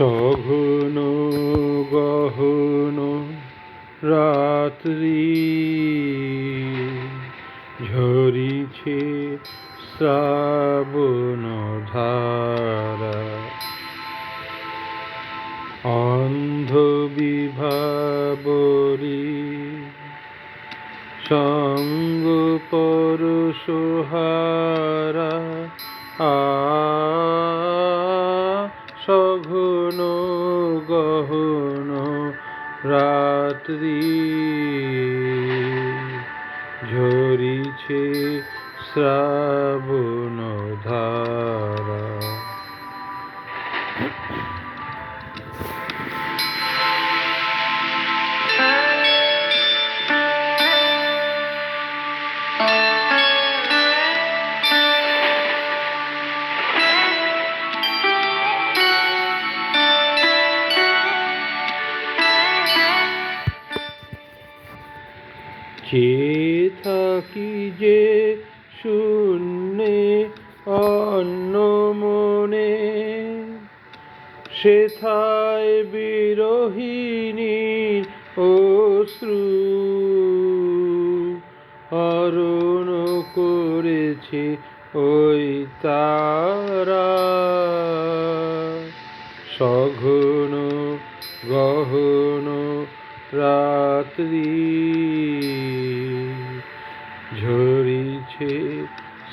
সঘন গহন রাত্রি ঝরিছে শ্রাবণ ধারা। অন্ধ বিভাবরী সঙ্গ পরশহারা রাত্রি ঝরিছে শ্রাবণ ধারা চেয়ে থাকি যে শূন্যে অন্য মনে। সেথায় বিরোহিণী অশ্রু হরণ করেছে ওই তারা। সঘন গহন রাত্রি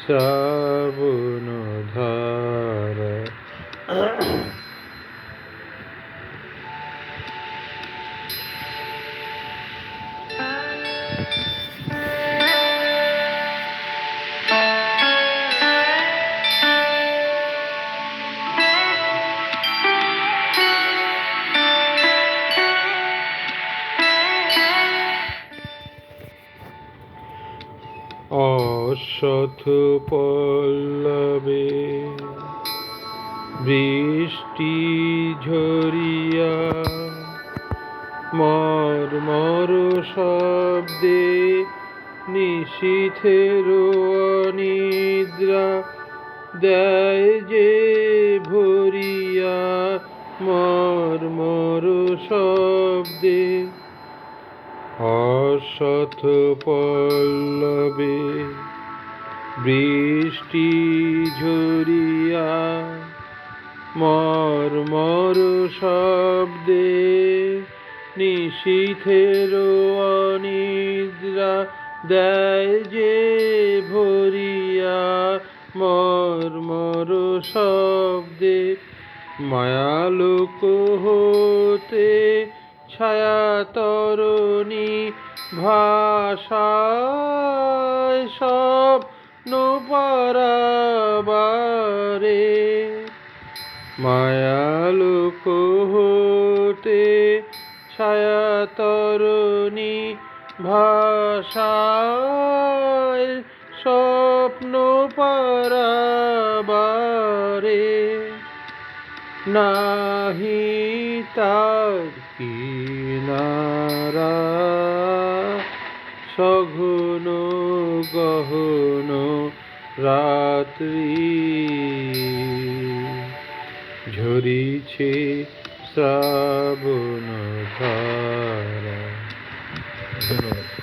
শ্রাবণ ধারা অশথ পল্লবে বৃষ্টি ঝরিয়া মর মর শব্দে নিশীথের নিদ্রা দেয় যে ভরিয়া মর মর শব্দে অশথ পল্লবে বৃষ্টি ঝরিয়া মর মর শব্দে নিশীথের অনিদ্রা দেয় যে ভরিয়া মর মর শব্দে মায়ালোক হতে ছায়া তরণী সব নোপারাবারে মায়ালোক হতে ছায়া তরণী ভাষায় স্বপ্ন পারাবারে। নাহি তার কিনারা সঘন গহন রাত্রি ঝরিছে শ্রাবণ ধারা। ধন্যবাদ।